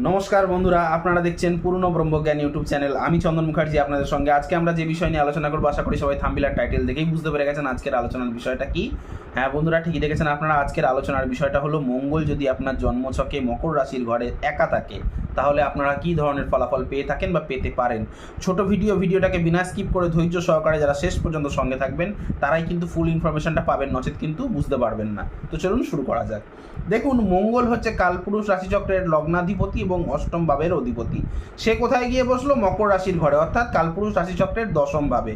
নমস্কার বন্ধুরা, আপনারা দেখছেন পুরনো ব্রহ্মজ্ঞান ইউটিউব চ্যানেল। আমি চন্দন মুখার্জি আপনাদের সঙ্গে। আজকে আমরা যে বিষয় নিয়ে আলোচনা করব, আশা করি সবাই থাম্বিলার টাইটেল দেখেই বুঝতে পেরে গেছেন আজকের আলোচনার বিষয়টা কি। হ্যাঁ বন্ধুরা, ঠিকই দেখেছেন আপনারা আজকের আলোচনার বিষয়টা হলো, মঙ্গল যদি আপনার জন্মছকে মকর রাশির ঘরে একা থাকে, তাহলে আপনারা কি ধরনের ফলাফল পেয়ে থাকেন বা পেতে পারেন? ছোট ভিডিও, ভিডিওটাকে বিনা স্কিপ করে ধৈর্য সহকারে যারা শেষ পর্যন্ত সঙ্গে থাকবেন, তারাই কিন্তু ফুল ইনফরমেশনটা পাবেন, নচেত কিন্তু বুঝতে পারবেন না। তো চলুন শুরু করা যাক। দেখুন, মঙ্গল হচ্ছে কালপুরুষ রাশিচক্রের লগ্নাধিপতি এবং অষ্টম ভাবের অধিপতি। সে কোথায় গিয়ে বসল? মকর রাশির ঘরে, অর্থাৎ কালপুরুষ রাশিচক্রের দশম ভাবে।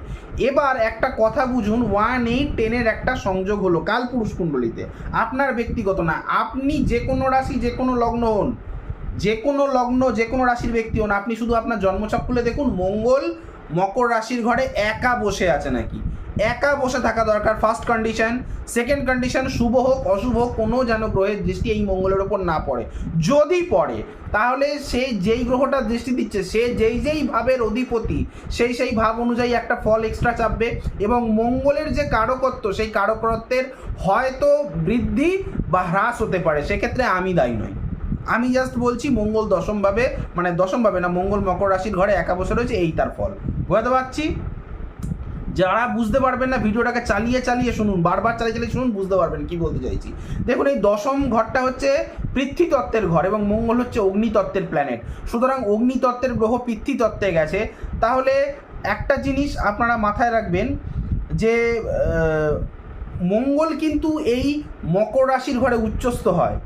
এবার একটা কথা বুঝুন ওয়ান এইট টেনের একটা সংযোগ হলো কালপুরুষ কুণ্ডলিতে। আপনার ব্যক্তিগত না, আপনি যে কোনো রাশি, যে কোনো লগ্ন হন, যে কোনো লগ্ন, যে কোনো রাশির ব্যক্তি হন, আপনি শুধু আপনার জন্মছক খুলে দেখুন, মঙ্গল মকর রাশির ঘরে একা বসে আছে নাকি? একা বসে থাকা দরকার ফার্স্ট কন্ডিশন সেকেন্ড কন্ডিশন শুভ হোক, অশুভ হোক, কোনো যেন গ্রহের দৃষ্টি এই মঙ্গলের ওপর না পড়ে। যদি পড়ে, তাহলে সে যেই গ্রহটা দৃষ্টি দিচ্ছে, সে যেই যেই ভাবের অধিপতি, সেই সেই ভাব অনুযায়ী একটা ফল এক্সট্রা চাপবে এবং মঙ্গলের যে কারকত্ব, সেই কারকত্বের হয়তো বৃদ্ধি বা হ্রাস হতে পারে। সেক্ষেত্রে আমি দায়ী নই। আমি জাস্ট বলছি মঙ্গল দশমভাবে মানে দশমভাবে না, মঙ্গল মকর রাশির ঘরে একা বসে রয়েছে, এই তার ফল। বুঝতে পারছি? যারা বুঝতে পারবেন না ভিডিওটাকে চালিয়ে চালিয়ে শুনুন, বারবার চালিয়ে চালিয়ে শুনুন, বুঝতে পারবেন কি বলতে চাইছি। দেখুন, এই দশম ঘরটা হচ্ছে পৃথ্বীতত্ত্বের ঘর এবং মঙ্গল হচ্ছে অগ্নিতত্ত্বের প্ল্যানেট সুতরাং অগ্নিতত্ত্বের গ্রহ পৃথ্বীতত্ত্বে গেছে। তাহলে একটা জিনিস আপনারা মাথায় রাখবেন যে মঙ্গল কিন্তু এই মকর রাশির ঘরে উচ্চস্থ হয়।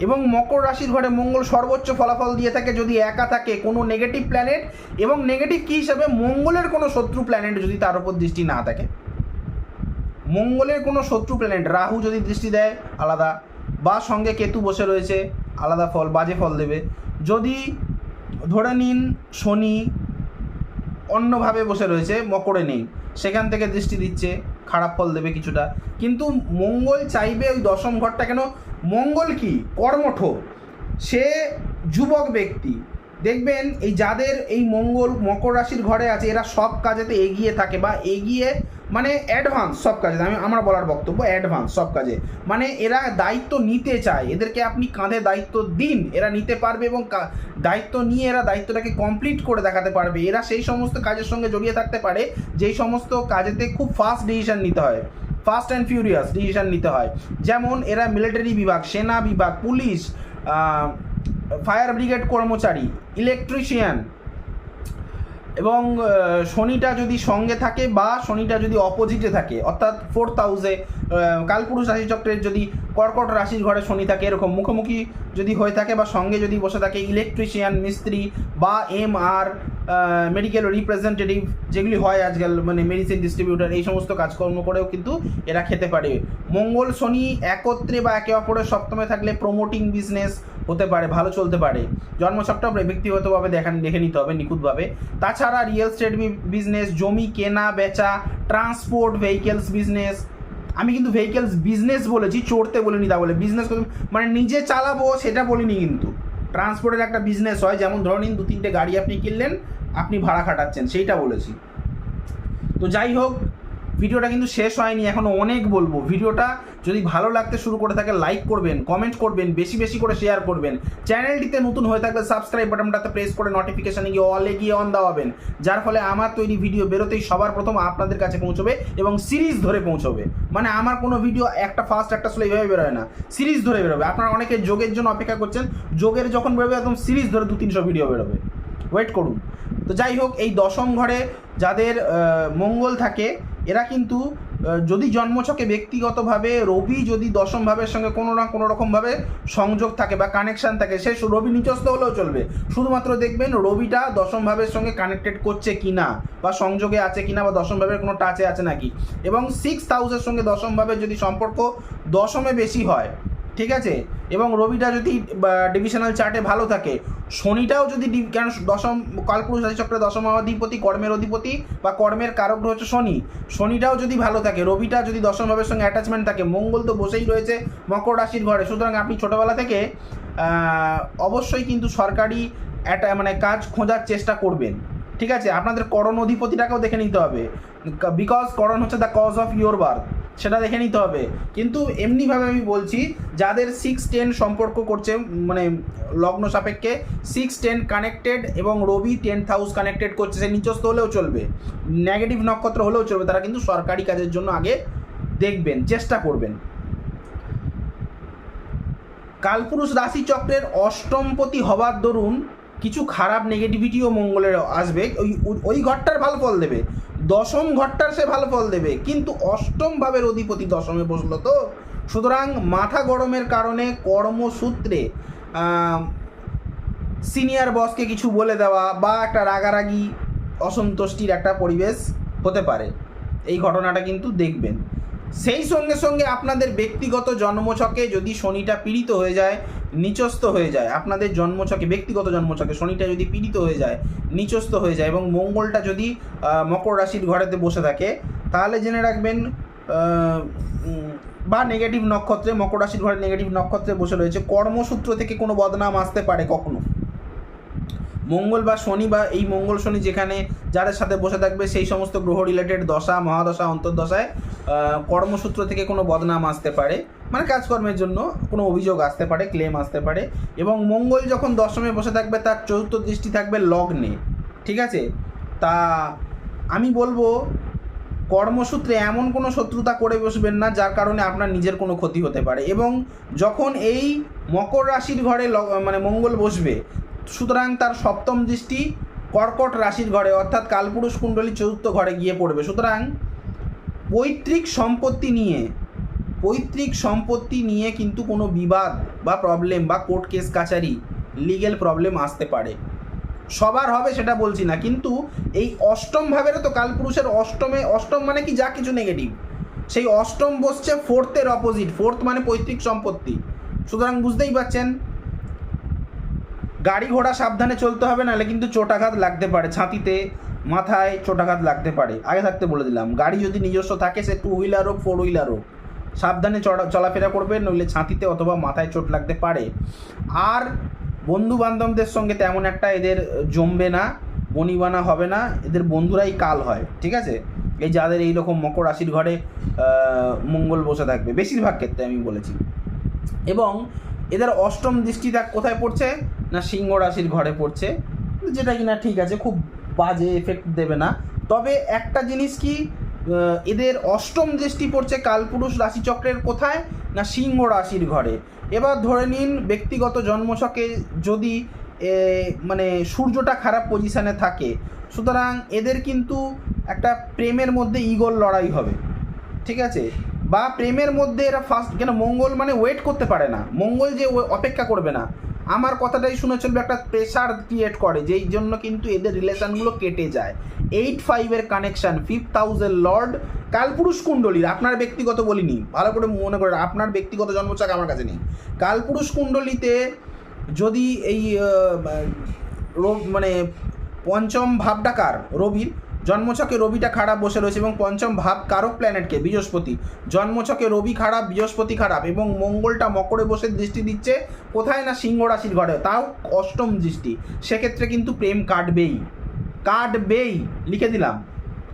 এবং মকর রাশির ঘরে মঙ্গল সর্বোচ্চ ফলাফল দিয়ে থাকে যদি একা থাকে, কোনো নেগেটিভ প্ল্যানেট এবং নেগেটিভ কী হিসাবে? মঙ্গলের কোনো শত্রু প্ল্যানেট যদি তার উপর দৃষ্টি না থাকে। মঙ্গলের কোনো শত্রু প্ল্যানেট রাহু যদি দৃষ্টি দেয়, আলাদা। বা সঙ্গে কেতু বসে রয়েছে, আলাদা ফল, বাজে ফল দেবে। যদি ধরে নিন শনি অন্যভাবে বসে রয়েছে, মকরে নেই, সেখান থেকে দৃষ্টি দিচ্ছে, খারাপ ফল দেবে কিছুটা। কিন্তু মঙ্গল চাইবে ওই দশম ঘরটা কেন? মঙ্গল কি? কর্মঠ। সে যুবক ব্যক্তি। দেখবেন, এই যাদের এই মঙ্গল মকর রাশির ঘরে আছে, এরা সব কাজেতে এগিয়ে থাকে বা এগিয়ে মানে অ্যাডভান্স সব কাজে আমি, আমার বলার বক্তব্য অ্যাডভান্স সব কাজে। মানে এরা দায়িত্ব নিতে চায়। এদেরকে আপনি কাঁধে দায়িত্ব দিন। এরা নিতে পারবে এবং দায়িত্ব নিয়ে এরা দায়িত্বটাকে কমপ্লিট করে দেখাতে পারবে। এরা সেই সমস্ত কাজের সঙ্গে জড়িয়ে থাকতে পারে, যেই সমস্ত কাজেতে খুব ফাস্ট ডিসিশন নিতে হয়। ফাস্ট অ্যান্ড ফিউরিয়াস ডিসিশন নিতে হয়। যেমন এরা মিলিটারি বিভাগ, সেনা বিভাগ পুলিশ ফায়ার ব্রিগেড কর্মচারী ইলেকট্রিশিয়ান এবং শনিটা যদি সঙ্গে থাকে বা শনিটা যদি অপোজিটে থাকে, অর্থাৎ ফোর্থ হাউসে কালপুরুষ রাশিচক্রের যদি কর্কট রাশির ঘরে শনি থাকে, এরকম মুখোমুখি যদি হয়ে থাকে বা সঙ্গে যদি বসে থাকে ইলেকট্রিশিয়ান মিস্ত্রি বা এম আর মেডিকেল রিপ্রেজেন্টেটিভ যেগুলি হয় আজকাল মানে মেডিসিন ডিস্ট্রিবিউটার এই সমস্ত কাজকর্ম করেও কিন্তু এরা খেতে পারে। মঙ্গল শনি একত্রে বা একে অপরের সপ্তমে থাকলে প্রমোটিং বিজনেস হতে পারে, ভালো চলতে পারে। জন্মছকটা ব্যক্তিগতভাবে দেখান, দেখে নিতে হবে নিখুঁতভাবে। তাছাড়া রিয়েল স্টেট বিজনেস জমি কেনা, বেচা ট্রান্সপোর্ট ভেহিকেলস বিজনেস আমি কিন্তু ভেহিকেলস বিজনেস বলেছি, চড়তে বলিনি তা বলে। বিজনেস মানে নিজে চালাবো সেটা বলিনি কিন্তু। ট্রান্সপোর্টের একটা বিজনেস হয়, যেমন ধরে নিন দু তিনটে গাড়ি আপনি কিনলেন, আপনি ভাড়া খাটাচ্ছেন, সেইটা বলেছি। তো যাই হোক ভিডিওটা কিন্তু শেষ হয়নি এখনও অনেক বলব। ভিডিওটা যদি ভালো লাগতে শুরু করে থাকে লাইক করবেন কমেন্ট করবেন, বেশি বেশি করে শেয়ার করবেন। চ্যানেলটিতে নতুন হয়ে থাকলে সাবস্ক্রাইব বাটনটাতে প্রেস করে নোটিফিকেশানে গিয়ে অলে গিয়ে অন দেওয়াবেন। যার ফলে আমার তৈরি ভিডিও বেরোতেই সবার প্রথম আপনাদের কাছে পৌঁছবে এবং সিরিজ ধরে পৌঁছবে। মানে আমার কোনো ভিডিও একটা ফার্স্ট একটা স্লো এইভাবে বেরোয় না। সিরিজ ধরে বেরোবে। আপনারা অনেকে যোগের জন্য অপেক্ষা করছেন, যোগের যখন বেরোবে একদম সিরিজ ধরে দু তিনশো ভিডিও বেরোবে। ওয়েট করুন। তো যাই হোক, এই দশম ঘরে যাদের মঙ্গল থাকে এরা কিন্তু যদি জন্মছকে ব্যক্তিগতভাবে রবি যদি দশম ভাবের সঙ্গে কোনো না কোনো রকমভাবে সংযোগ থাকে বা কানেকশান থাকে, সে রবি নিচস্থ হলেও চলবে। শুধুমাত্র দেখবেন রবিটা দশম ভাবের সঙ্গে কানেক্টেড করছে কি না বা সংযোগে আছে কি না বা দশম ভাবের কোনো টাচে আছে নাকি। এবং সিক্স হাউসের সঙ্গে দশম ভাবের যদি সম্পর্ক দশমে বেশি হয় ঠিক আছে? এবং রবিটা যদি ডিভিশনাল চার্টে ভালো থাকে, শনিটাও যদি কেন দশম, কালপুরুষ রাশিচক্রের দশম অধিপতি, কর্মের অধিপতি, বা কর্মের কারক হচ্ছে শনি, শনিটাও যদি ভালো থাকে, রবিটা যদি দশম ভাবের সঙ্গে অ্যাটাচমেন্ট থাকে, মঙ্গল তো বসেই রয়েছে মকর রাশির ঘরে। সুতরাং আপনি ছোটোবেলা থেকে অবশ্যই কিন্তু সরকারি একটা মানে কাজ খোঁজার চেষ্টা করবেন। ঠিক আছে? আপনাদের করণ অধিপতিটাকেও দেখে নিতে হবে। বিকজ করণ হচ্ছে the cause of your birth সেটা দেখে নিতে হবে। কিন্তু এমনিভাবে আমি বলছি, যাদের সিক্স টেন সম্পর্ক করছে মানে লগ্ন সাপেক্ষে সিক্স টেন কানেক্টেড এবং রবি টেন্থ হাউস কানেক্টেড করছে, সে নিচস্থ হলেও চলবে। নেগেটিভ নক্ষত্র হলেও চলবে, তারা কিন্তু সরকারি কাজের জন্য আগে দেখবেন, চেষ্টা করবেন। কালপুরুষ রাশিচক্রের অষ্টমপতি হবার দরুন কিছু খারাপ নেগেটিভিটিও মঙ্গলের আসবে, ওই ওই ঘরটার ভালো ফল দেবে। দশম ঘরটার সে ভালো ফল দেবে, কিন্তু অষ্টম ভাবের অধিপতি দশমে বসল তো। সুতরাং মাথা গরমের কারণে কর্মসূত্রে সিনিয়র বসকে কিছু বলে দেওয়া বা একটা রাগারাগি, অসন্তুষ্টির একটা পরিবেশ হতে পারে। এই ঘটনাটা কিন্তু দেখবেন। সেই সঙ্গে সঙ্গে আপনাদের ব্যক্তিগত জন্মছকে যদি শনিটা পীড়িত হয়ে যায় নিচস্থ হয়ে যায়। আপনাদের জন্মছকে, ব্যক্তিগত জন্মছকে শনিটা যদি পীড়িত হয়ে যায়, নিচস্থ হয়ে যায় এবং মঙ্গলটা যদি মকর রাশির ঘরেতে বসে থাকে, তাহলে জেনে রাখবেন বা নেগেটিভ নক্ষত্রে, মকর রাশির ঘরে নেগেটিভ নক্ষত্রে বসে রয়েছে, কর্মসূত্র থেকে কোনো বদনাম আসতে পারে কখনো। মঙ্গল বা শনি বা এই মঙ্গল শনি যেখানে যাদের সাথে বসে থাকবে, সেই সমস্ত গ্রহ রিলেটেড দশা, মহাদশা, অন্তর্দশায় কর্মসূত্র থেকে কোনো বদনাম আসতে পারে। মানে কাজকর্মের জন্য কোনো অভিযোগ আসতে পারে ক্লেম আসতে পারে এবং মঙ্গল যখন দশমে বসে থাকবে, তার চতুর্থ দৃষ্টি থাকবে লগ্নে, ঠিক আছে? তা আমি বলব, কর্মসূত্রে এমন কোনো শত্রুতা করে বসবেন না, যার কারণে আপনার নিজের কোনো ক্ষতি হতে পারে এবং যখন এই মকর রাশির ঘরে মানে মঙ্গল বসবে, সুতরাং তার সপ্তম দৃষ্টি কর্কট রাশির ঘরে, অর্থাৎ কালপুরুষ কুণ্ডলী চতুর্থ ঘরে গিয়ে পড়বে। সুতরাং পৈতৃক সম্পত্তি নিয়ে পৈতৃক সম্পত্তি নিয়ে কিন্তু কোনো বিবাদ বা প্রবলেম বা কোর্ট কেস কাচারি লিগেল প্রবলেম আসতে পারে। সবার হবে সেটা বলছি না, কিন্তু এই অষ্টম ভাবেরও তো কালপুরুষের অষ্টমে, অষ্টম মানে কি? যা কিছু নেগেটিভ সেই অষ্টম বসছে ফোর্থের অপোজিট ফোর্থ মানে পৈতৃক সম্পত্তি। সুতরাং বুঝতেই পারছেন, গাড়ি ঘোড়া সাবধানে চলতে হবে, নাহলে কিন্তু চোটাঘাত লাগতে পারে। ছাতিতে, মাথায় চোটাঘাত লাগতে পারে। আগে থাকতে বলে দিলাম, গাড়ি যদি নিজস্ব থাকে, সে টু হুইলার হোক ফোর হুইলার হোক। সাবধানে চলাফেরা করবে, নইলে ছাঁতিতে অথবা মাথায় চোট লাগতে পারে। আর বন্ধু বান্ধবদের সঙ্গে তেমন একটা এদের জমবে না, বনিবানা হবে না, এদের বন্ধুরাই কাল হয়, ঠিক আছে? এই যাদের এই রকম মকর রাশির ঘরে মঙ্গল বসে থাকবে, বেশিরভাগ ক্ষেত্রে আমি বলেছি। এবং এদের অষ্টম দৃষ্টিটা কোথায় পড়ছে? না সিংহ রাশির ঘরে পড়ছে, যেটা কিনা ঠিক আছে, খুব বাজে এফেক্ট দেবে না। তবে একটা জিনিস কি এদের অষ্টম দৃষ্টি পড়ছে কালপুরুষ রাশিচক্রের কোথায়? না, সিংহ রাশির ঘরে। এবার ধরে নিন, ব্যক্তিগত জন্মছকে যদি মানে সূর্যটা খারাপ পজিশানে থাকে, সুতরাং এদের কিন্তু একটা প্রেমের মধ্যে ইগল লড়াই হবে। ঠিক আছে? বা প্রেমের মধ্যে এরা ফার্স্ট কেন মঙ্গল মানে ওয়েট করতে পারে না। মঙ্গল যে অপেক্ষা করবে না। আমার কথাটাই শুনে চলবে একটা প্রেশার ক্রিয়েট করে, যেই জন্য কিন্তু এদের রিলেশনগুলো কেটে যায়। এইট ফাইভের কানেকশন ফিফথ হাউসের লর্ড কালপুরুষ কুণ্ডলীর, আপনার ব্যক্তিগত বলিনি, ভালো করে মনে করে আপনার ব্যক্তিগত জন্মচাক আমার কাছে নেই। কালপুরুষ কুণ্ডলীতে যদি এই মানে পঞ্চম ভাবটা কার? রবির। জন্মছকে রবিটা খারাপ বসে রয়েছে এবং পঞ্চম ভাব কারক প্ল্যানেটকে বৃহস্পতি। জন্মছকে রবি খারাপ, বৃহস্পতি খারাপ এবং মঙ্গলটা মকরে বসে দৃষ্টি দিচ্ছে কোথায় না সিংহ রাশির ঘরে? তাও অষ্টম দৃষ্টি। সেক্ষেত্রে কিন্তু প্রেম কাটবেই। কাটবেই, লিখে দিলাম।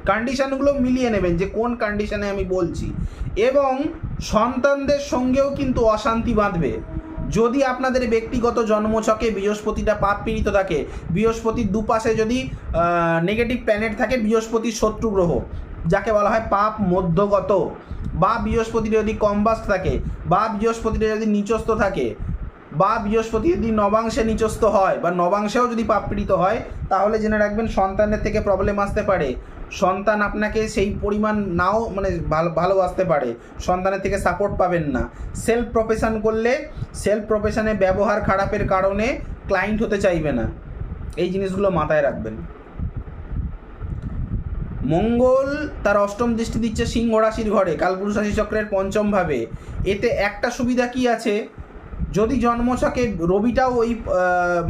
কন্ডিশনগুলো মিলিয়ে নেবেন যে কোন কন্ডিশনে আমি বলছি। এবং সন্তানদের সঙ্গেও কিন্তু অশান্তি বাঁধবে। যদি আপনাদের ব্যক্তিগত জন্মছকে বৃহস্পতিটা পাপ পীড়িত থাকে, বৃহস্পতির দুপাশে যদি নেগেটিভ প্ল্যানেট থাকে বৃহস্পতি শত্রু গ্রহ, যাকে বলা হয় পাপ মধ্যগত, বা বৃহস্পতি যদি কম্বাস থাকে, বা বৃহস্পতিটা যদি নিচস্থ থাকে বা বৃহস্পতি যদি নবাংশে নিচস্থ হয় বা নবাংশেও যদি পাপ পীড়িত হয়, তাহলে জেনে রাখবেন সন্তানের থেকে প্রবলেম আসতে পারে। সন্তান আপনাকে সেই পরিমাণ নাও মানে ভালো ভালোবাসতে পারে। সন্তানের থেকে সাপোর্ট পাবেন না। সেলফ প্রফেশন করলে সেলফ প্রফেশনে ব্যবহার খারাপের কারণে ক্লায়েন্ট হতে চাইবে না। এই জিনিসগুলো মাথায় রাখবেন। মঙ্গল তার অষ্টম দৃষ্টি দিচ্ছে সিংহ রাশির ঘরে, কালপুরুষ রাশি চক্রের পঞ্চম ভাবে। এতে একটা সুবিধা কি আছে? যদি জন্মছকে রবিটাও ওই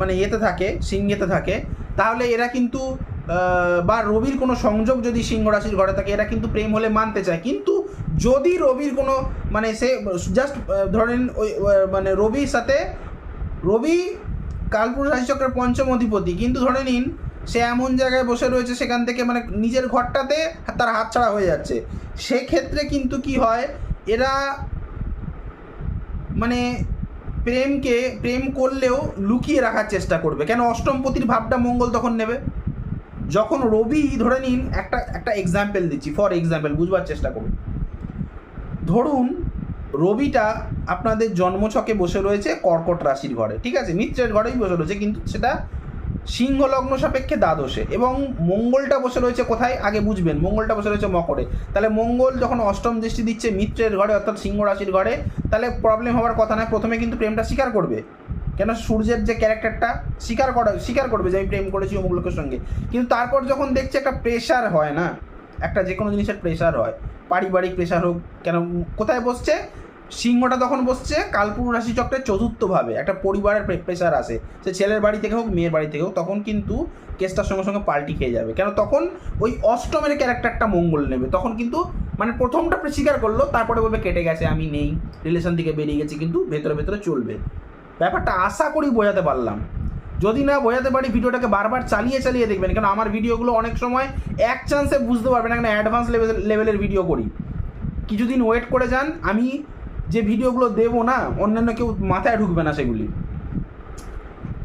মানে ইয়েতে থাকে, সিংহেতে থাকে, তাহলে এরা কিন্তু বা রবির কোনো সংযোগ যদি সিংহ রাশির ঘরে থাকে, এরা কিন্তু প্রেম হলে মানতে চায়। কিন্তু যদি রবির কোনো মানে সে জাস্ট ধরেন ওই মানে রবির সাথে, রবি কালপুরুষ রাশিচক্রের পঞ্চম অধিপতি, কিন্তু ধরে নিন, সে এমন জায়গায় বসে রয়েছে, সেখান থেকে মানে নিজের ঘরটাতে তার হাতছাড়া হয়ে যাচ্ছে। সেক্ষেত্রে কিন্তু কি হয়, এরা মানে প্রেমকে প্রেম করলেও লুকিয়ে রাখার চেষ্টা করবে। কেন অষ্টমপতির ভাবটা মঙ্গল তখন নেবে? যখন রবি ধরে নিন, একটা একটা এক্সাম্পল দিচ্ছি ফর এক্সাম্পল বুঝবার চেষ্টা করুন। ধরুন, রবিটা আপনাদের জন্মছকে বসে রয়েছে কর্কট রাশির ঘরে, ঠিক আছে? মিত্রের ঘরেই বসে রয়েছে, কিন্তু সেটা সিংহ লগ্ন সাপেক্ষে দ্বাদশে। এবং মঙ্গলটা বসে রয়েছে কোথায়? আগে বুঝবেন, মঙ্গলটা বসে রয়েছে মকরে। তাহলে মঙ্গল যখন অষ্টম দৃষ্টি দিচ্ছে মিত্রের ঘরে, অর্থাৎ সিংহ রাশির ঘরে, তাহলে প্রবলেম হওয়ার কথা নয়। প্রথমে কিন্তু প্রেমটা স্বীকার করবে। কেন? সূর্যের যে ক্যারেক্টারটা স্বীকার করা, স্বীকার করবে যে আমি প্রেম করেছি অমুক লোকের সঙ্গে। কিন্তু তারপর যখন দেখছে একটা প্রেশার হয় না, একটা যে কোনো জিনিসের প্রেশার হয়, পারিবারিক প্রেশার হোক, কেন? কোথায় বসছে? সিংহটা তখন বসছে কালপুর রাশি চক্রের চতুর্থভাবে। একটা পরিবারের প্রেশার আসে সে ছেলের বাড়ি থেকে হোক, মেয়ের বাড়ি থেকে হোক, তখন কিন্তু কেসটার সঙ্গে সঙ্গে পাল্টি খেয়ে যাবে। কেন? তখন ওই অষ্টমের ক্যারেক্টারটা মঙ্গল নেবে। তখন কিন্তু মানে প্রথমটা স্বীকার করল, তারপরে বলবে, কেটে গেছে, আমি নেই। রিলেশন থেকে বেরিয়ে গেছি, কিন্তু ভেতরে ভেতরে চলবে। ব্যাপারটা আশা করি বোঝাতে পারলাম। যদি না বোঝাতে পারি, ভিডিওটাকে বারবার চালিয়ে চালিয়ে দেখবেন। কারণ আমার ভিডিওগুলো অনেক সময় এক চান্সে বুঝতে পারবেন না। কেন? অ্যাডভান্স লেভেল লেভেলের ভিডিও করি। কিছুদিন ওয়েট করে যান। আমি যে ভিডিওগুলো দেবো না, অন্যান্য কেউ মাথায় ঢুকবে না সেগুলি।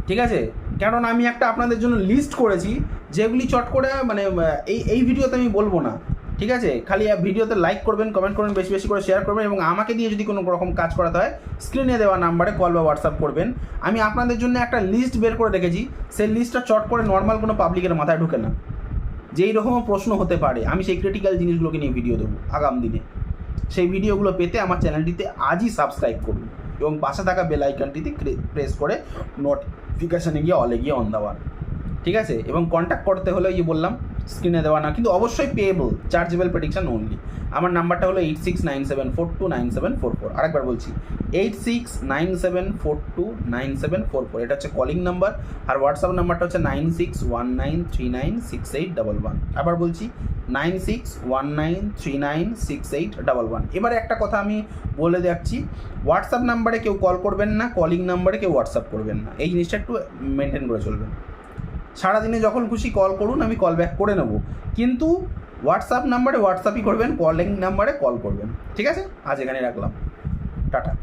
ঠিক আছে? কারণ আমি একটা আপনাদের জন্য লিস্ট করেছি, যেগুলি চট করে মানে এই এই ভিডিওতে আমি বলব না। ঠিক আছে? খালি ভিডিওতে লাইক করবেন কমেন্ট করবেন, বেশি বেশি করে শেয়ার করবেন এবং আমাকে দিয়ে যদি কোনো রকম কাজ করাতে হয় স্ক্রিনে দেওয়া নাম্বারে কল বা হোয়াটসঅ্যাপ করবেন। আমি আপনাদের জন্য একটা লিস্ট বের করে রেখেছি, সেই লিস্টটা চট করে নর্মাল কোনো পাবলিকের মাথায় ঢুকে না। যেই রকমও প্রশ্ন হতে পারে, আমি সেই ক্রিটিক্যাল জিনিসগুলোকে নিয়ে ভিডিও দেবো আগাম দিনে। সেই ভিডিওগুলো পেতে আমার চ্যানেলটিতে আজই সাবস্ক্রাইব করুন এবং পাশে থাকা বেল আইকনটিতে প্রেস করে নোটিফিকেশানে গিয়ে অলে গিয়ে অন দেওয়ান ঠিক আছে? এবং কন্ট্যাক্ট করতে হলে ওই যে বললাম স্ক্রিনে দেওয়া না, কিন্তু অবশ্যই পেয়েবল চার্জেবল প্রেডিকশন অনলি আমার নাম্বারটা হলো eight six nine seven four two nine seven four four আরেকবার বলছি eight six nine seven four two nine seven four four এটা হচ্ছে কলিং নাম্বার আর হোয়াটসঅ্যাপ নাম্বারটা হচ্ছে nine six one nine three nine six eight double one আবার বলছি nine six one nine three nine six eight double one এবারে একটা কথা আমি বলে যাচ্ছি হোয়াটসঅ্যাপ নাম্বারে কেউ কল করবেন না কলিং নাম্বারে কেউ হোয়াটসঅ্যাপ করবেন না। এই জিনিসটা একটু মেনটেন করে চলবেন। সারাদিনে যখন খুশি কল করুন, আমি কল ব্যাক করে নেব। কিন্তু হোয়াটসঅ্যাপ নাম্বারে হোয়াটসঅ্যাপই করবেন কলিং নাম্বারে কল করবেন। ঠিক আছে? আজ এখানে রাখলাম। টাটা।